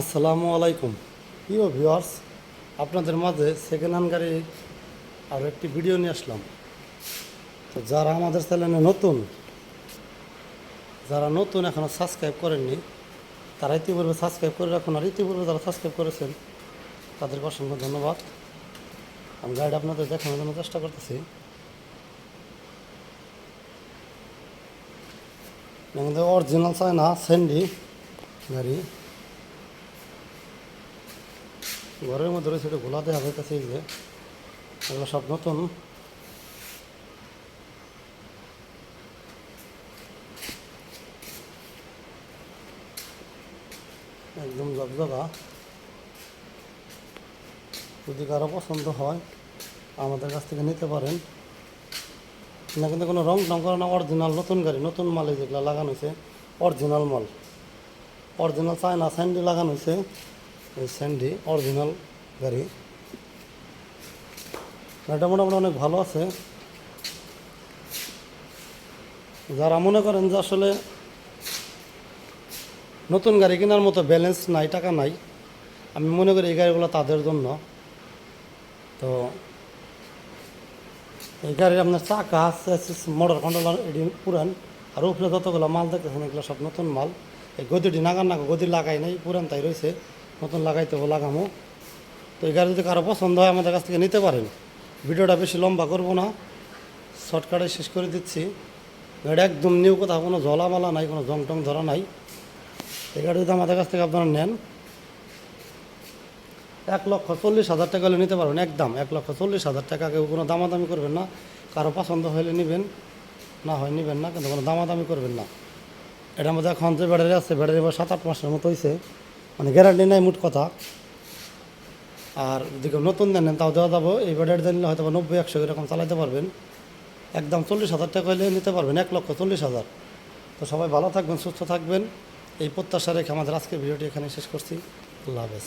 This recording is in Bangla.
আসসালামু আলাইকুম। প্রিয় ভিউয়ার্স, আপনাদের মাঝে সেকেন্ড হ্যান্ড গাড়ি আরও একটি ভিডিও নিয়ে আসলাম। তো যারা আমাদের চ্যানেলে নতুন, যারা নতুন এখনও সাবস্ক্রাইব করেননি, তারা ইতিপূর্বে সাবস্ক্রাইব করে রাখুন। আর ইতিপূর্বে যারা সাবস্ক্রাইব করেছেন, তাদেরকে অসংখ্য ধন্যবাদ। আমি গাড়িটা আপনাদের দেখানোর জন্য চেষ্টা করতেছি। আমাদের অরিজিনাল চায় না স্যান্ডি গাড়ি। ঘরের মধ্যে রয়েছে, এটা গোলা দেওয়া হইতেছে এই যে। এগুলো সব নতুন। একদম জগজগা। যদি কারও পছন্দ হয়, আমাদের কাছ থেকে নিতে পারেন। না, কিন্তু কোনো রং টং করা না অরিজিনাল নতুন গাড়ি, নতুন মালে যেগুলো লাগানো হয়েছে অরিজিনাল মাল। অরিজিনাল চায়না স্যান্ডি লাগানো হয়েছে। এই স্যান্ডি অরিজিনাল গাড়ি। গাড়িটা মোটামুটি অনেক ভালো আছে। যারা মনে করেন যে আসলে নতুন গাড়ি কেনার মতো ব্যালেন্স নাই, টাকা নাই, আমি মনে করি এই গাড়িগুলো তাদের জন্য। তো এই গাড়ির আপনার চাকা আছে মোটর কন্ট্রোলার এটি পুরান। আর উপরে যতগুলো মাল দেখতেছেন, এগুলো সব নতুন মাল। এই গদিটি নাগান না গদি লাগাই নাই, পুরান তাই রয়েছে। নতুন লাগাইতে হবে, লাগামো। তো এই গাড়ি যদি কারও পছন্দ হয়, আমাদের কাছ থেকে নিতে পারেন। ভিডিওটা বেশি লম্বা করব না। শর্টকাটে শেষ করে দিচ্ছি। গাড়ি একদম নিউ কোথাও কোনো জলামালা নাই, কোনো জং টং ধরা নাই। এই গাড়ি যদি আমাদের কাছ থেকে আপনারা নেন, এক লক্ষ চল্লিশ হাজার টাকা হলে নিতে পারবেন, একদম। এক লক্ষ চল্লিশ হাজার টাকা কেউ কোনো দামাদামি করবেন না। কারও পছন্দ হলে নেবেন, না হয় নেবেন না, কিন্তু কোনো দামাদামি করবেন না। এটার মধ্যে এখন যে ব্যাটারি আছে, ব্যাটারি সাত আট মাসের মতো হয়েছে মানে গ্যারান্টি নাই মোট কথা। আর যদি কেউ নতুন দেন, তাও দেওয়া যাব। এই ব্যাটারি নিলে হয়তো নব্বই, একশো এরকম চালাতে পারবেন। একদম চল্লিশ হাজার টাকা হলে নিতে পারবেন, এক লক্ষ চল্লিশ হাজার। তো সবাই ভালো থাকবেন, সুস্থ থাকবেন। এই প্রত্যাশা রেখে আমাদের আজকের ভিডিওটি এখানে শেষ করছি। আল্লাহ হাফেজ।